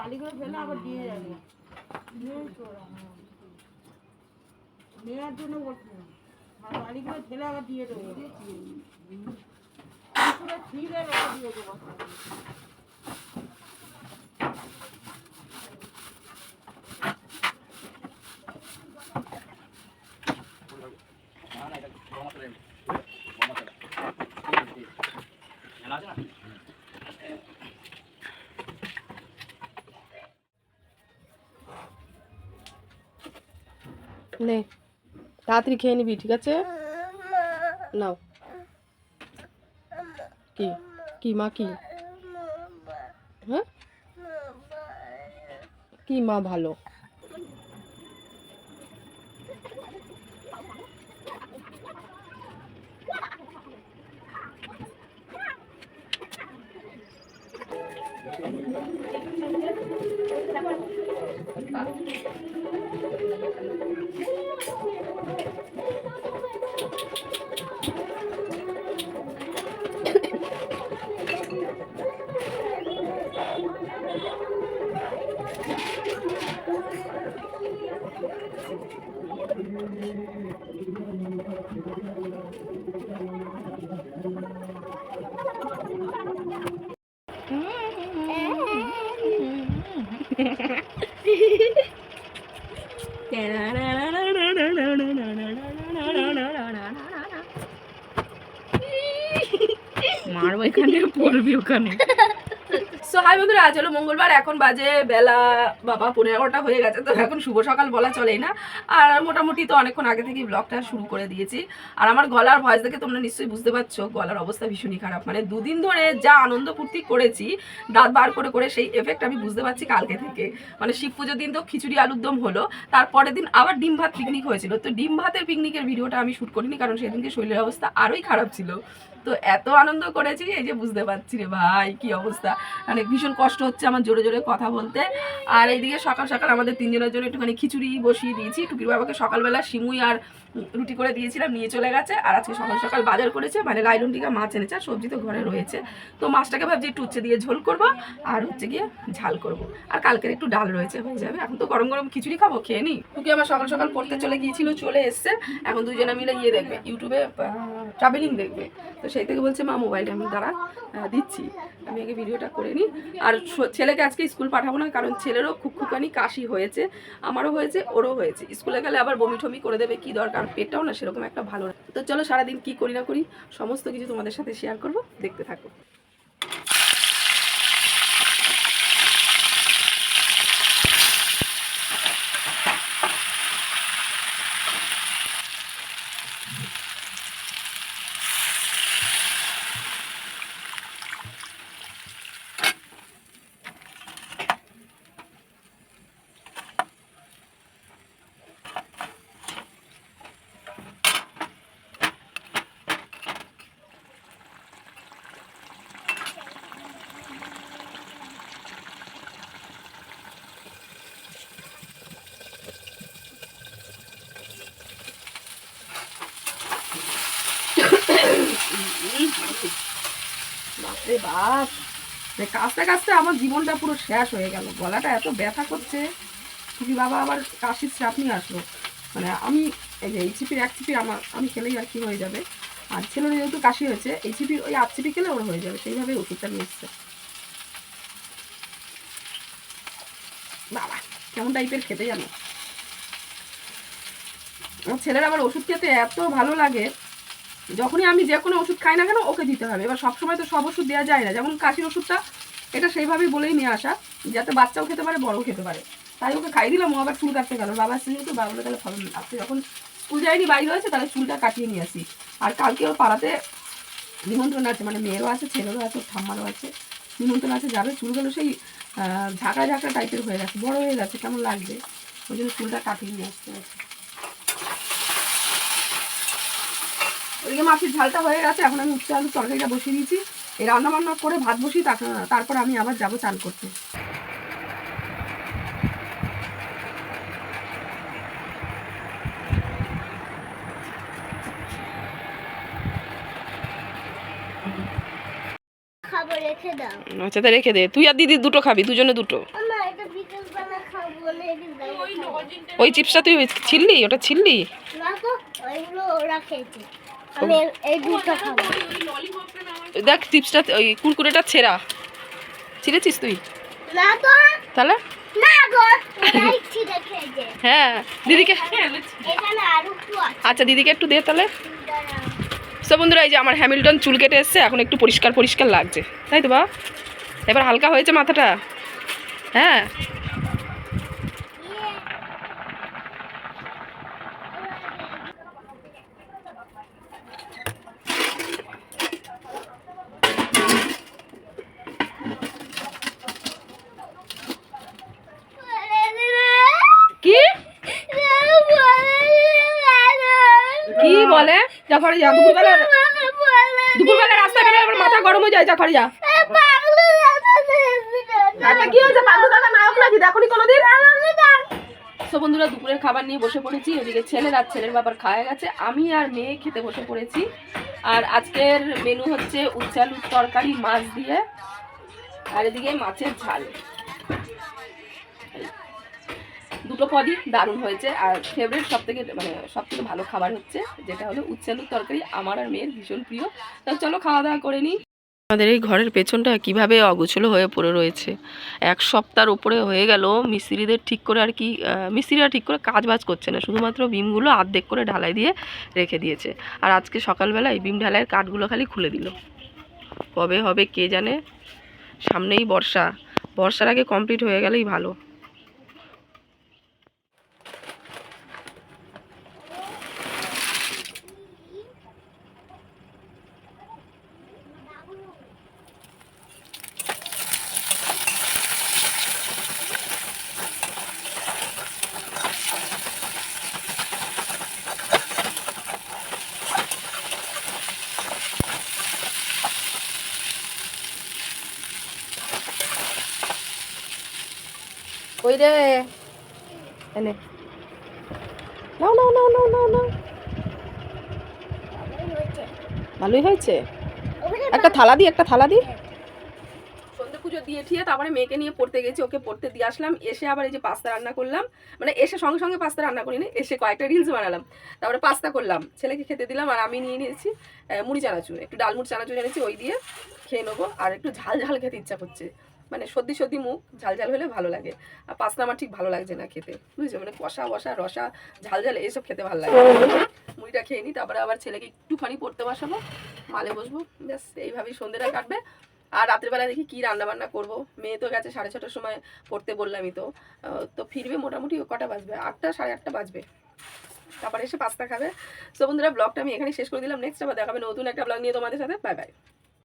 বালিগুলো ফেলে আবার দিয়ে যাবে। নেওয়ার জন্য বলছি আর বালিগুলো ফেলে আবার দিয়ে দেবো। ঠিক আছে দিয়ে দেবো। নে, তাড়াতাড়ি খেয়ে নিবি, ঠিক আছে? নাও। কি? কি মা, কি? হ্যাঁ? কি মা ভালো? মারবো এখানে পড়বি ওখানে সো হাই বন্ধুরা, আজ মঙ্গলবার, এখন বাজে বেলা, বাবা পনেরো এগারোটা হয়ে গেছে, তো এখন শুভ সকাল বলা চলেই না। আর মোটামুটি তো অনেকক্ষণ আগে থেকেই ব্লগটা শুরু করে দিয়েছি। আর আমার গলার ভয়েস দেখে তোমরা নিশ্চয়ই বুঝতে পারছ, গলার অবস্থা ভীষণই খারাপ। মানে দুদিন ধরে যা আনন্দ ফুর্তি করেছি, দাঁত বার করে করে সেই এফেক্ট আমি বুঝতে পারছি কালকে থেকে। মানে শিব পুজোর দিন তো খিচুড়ি আলুর দম হলো তারপরের দিন আবার ডিম ভাত পিকনিক হয়েছিল। তো ডিম ভাতের পিকনিকের ভিডিওটা আমি শ্যুট করিনি, কারণ সেদিনকে শরীরের অবস্থা আরোই খারাপ ছিল। তো এত আনন্দ করেছি, এই যে বুঝতে পারছি রে ভাই কি অবস্থা। মানে ভীষণ কষ্ট হচ্ছে আমার জোরে জোরে কথা বলতে। আর এইদিকে সকাল সকাল আমাদের তিনজনের জন্য একটুখানি খিচুড়ি বসিয়ে দিয়েছি। টুকির বাবাকে সকালবেলা সিমুই আর রুটি করে দিয়েছিলাম, নিয়ে চলে গেছে। আর আজকে সকাল সকাল বাজার করেছে মানে লাইলন টিকা মাছ এনেছে, আর সবজি তো ঘরে রয়েছে। তো মাছটাকে ভাবছি একটু উচ্ছে দিয়ে ঝোল করব, আর হচ্ছে গিয়ে ঝাল করব। আর কালকের একটু ডাল রয়েছে, হয়ে যাবে। এখন তো গরম গরম খিচুড়ি খাব, খেয়ে নি। টুকি আমার সকাল সকাল পড়তে চলে গিয়েছিল, চলে এসছে। এখন দুজনে মিলে ইয়ে দেখবে, ইউটিউবে ট্রাভেলিং দেখবে। তো সেই থেকে বলছে, মা মোবাইলটা আমি দ্বারা দিচ্ছি। আমি আগে ভিডিওটা করে নিই। আর ছেলেকে আজকে স্কুল পাঠাবো না, কারণ ছেলেরও খুব খুবখানি কাশি হয়েছে, আমারও হয়েছে, ওরও হয়েছে। স্কুলে গেলে আবার বমি টমি করে দেবে, কি দরকার? পেটটাও না সেরকম একটা ভালো তো চলো সারাদিন কি করি না করি, সমস্ত কিছু তোমাদের সাথে শেয়ার করব। দেখতে থাকো। বাপরে বাপ। কাঁচতে কাঁচতে আমার জীবনটা পুরো শেষ হয়ে গেল। গলাটা এত ব্যথা করছে তুমি বাবা, আবার কাশির চাপ নিয়ে আসলো। মানে আমি এই যে এই চিপির এক চিপি আমার, আমি খেলেই আর কি হয়ে যাবে। আর ছেলের যেহেতু কাশি হয়েছে এই চিপির ওই আট চিপি খেলে ওর হয়ে যাবে। সেইভাবে ওষুধটা এসছে। বাবা, কেমন টাইপের খেতে জানো? আমার ছেলের আবার ওষুধ খেতে এত ভালো লাগে। যখনই আমি যে কোনো ওষুধ খাই না কেন, ওকে দিতে হবে। এবার সবসময় তো সব ওষুধ দেওয়া যায় না। যেমন কাশির ওষুধটা, এটা সেইভাবেই বলেই নিয়ে আসা, যাতে বাচ্চাও খেতে পারে, বড়ও খেতে পারে। তাই ওকে খাই দিলাম, ও আবার চুল কাটতে গেল। বাবা আসছে যেহেতু বাবা, তাহলে ফলন আজকে যখন স্কুল যায়নি, বাইরে হয়েছে, তাহলে চুলটা কাটিয়ে নিয়ে আসি। আর কালকে ওর পাড়াতে নিমন্ত্রণ আছে মানে মেয়েরও আছে, ছেলেরও আছে ঠাম্মারও আছে। নিমন্ত্রণ আছে, যাবে। চুলগুলো সেই ঝাঁকড়া ঝাঁকড়া টাইপের হয়ে গেছে, বড় হয়ে গেছে, কেমন লাগবে? ওই জন্য চুলটা কাটিয়ে নিয়ে আসতে হয়েছে। ওইদিকে মাছের ঝালটা হয়ে গেছে এখন আমি উচ্চ আলুর তরকারিটা বসিয়ে দিয়েছি। এই রান্না বান্না করে ভাত বসিয়ে তারপর- তারপর আমি আবার যাব চান করতে। খাব রেখে আচ্ছা তা রেখে দে। তুই আর দিদি দুটো খাবি দুজনে দুটো। ওই চিপসটা তুই ছিললি? ওটা ছিললি? আমি এই- খাব। দেখ চিপসটা ওই কুরকুরেটা ছেঁড়া। ছিঁড়েছিস তুই? না তো তাহলে হ্যাঁ দিদিকে আচ্ছা দিদিকে একটু দে তাহলে। দাঁড়াও। সো বন্ধুরা এই যে আমার হ্যামিল্টন চুল কেটে এসছে এখন একটু পরিষ্কার পরিষ্কার লাগছে। তাই তো বা এবার হালকা হয়েছে মাথাটা। হ্যাঁ কি কি বলে যা ঘরে যা, দুপুরবেলা রাস্তা বেরোয় আবার মাথা গরম হয়ে যায়, যা ঘরে যা। তো বন্ধুরা, দুপুরের খাবার নিয়ে বসে পড়েছি। এদিকে ছেলের আর ছেলের বাবার খাওয়া গেছে। আমি আর মেয়ে খেতে বসে পড়েছি। আর আজকের মেনু হচ্ছে উচ্চালুর তরকারি মাছ দিয়ে। আর এদিকে মাছের ঝাল। দুটো পদই দারুণ হয়েছে। আর ফেভারিট সব থেকে মানে সব থেকে ভালো খাবার হচ্ছে যেটা হলো উচ্চালুর তরকারি আমার আর মেয়ের ভীষণ প্রিয়। তো চলো খাওয়া দাওয়া করে নিই। আমাদের এই ঘরের পেছনটা কীভাবে অগোছলো হয়ে পড়ে রয়েছে। এক সপ্তাহের উপরে হয়ে গেল। মিস্ত্রিদের ঠিক করে আর কি মিস্ত্রিরা ঠিক করে কাজ বাজ করছে না। শুধুমাত্র বিমগুলো আর্ধেক করে ঢালাই দিয়ে রেখে দিয়েছে। আর আজকে সকালবেলা এই বিম ঢালাইয়ের কাঠগুলো খালি খুলে দিল। কবে হবে কে জানে? সামনেই বর্ষা। বর্ষার আগে কমপ্লিট হয়ে গেলেই ভালো। ওই রে। এনে। নাও নাও নাও নাও নাও নাও। ভালোই হয়েছে। একটা থালা দি একটা থালা দি। সন্ধে পুজো দিয়ে ঠিয়ে তারপরে মেয়েকে নিয়ে পড়তে গেছি ওকে পড়তে দিয়ে আসলাম এসে আবার এই যে পাস্তা রান্না করলাম। মানে এসে সঙ্গে সঙ্গে পাস্তা রান্না করিনি এসে কয়েকটা রিলস বানালাম। তারপরে পাস্তা করলাম ছেলেকে খেতে দিলাম আর আমি নিয়ে নিয়েছি মুড়ি চানাচুর। একটু ডালমুড় চানাচুর এনেছি ওই দিয়ে খেয়ে নেব। আর একটু ঝাল ঝাল খেতে ইচ্ছা করছে। মানে সর্দি সর্দি মুখ, ঝাল ঝাল হলে ভালো লাগে। আর পাস্তা আমার ঠিক ভালো লাগছে না খেতে, বুঝছ? মানে কষা, বসা, রসা, ঝাল ঝাল এইসব খেতে ভালো লাগে মুড়িটা খেয়ে নিই তারপরে আবার ছেলেকে একটুখানি পড়তে বসাবো, মালে বসবো, ব্যাস, এইভাবেই সন্ধ্যেটা কাটবে। আর রাত্রেবেলা দেখি কি রান্না বান্না করব? মেয়ে তো গেছে সাড়ে ছটার সময় পড়তে বললামই তো। তো ফিরবে মোটামুটি কটা বাজবে? আটটা, সাড়ে আটটা বাজবে। তারপরে এসে পাস্তা খাবে। সো বন্ধুরা ব্লগটা আমি এখানে শেষ করে দিলাম। নেক্সট আবার দেখাবে নতুন একটা ব্লগ নিয়ে তোমাদের সাথে। Bye bye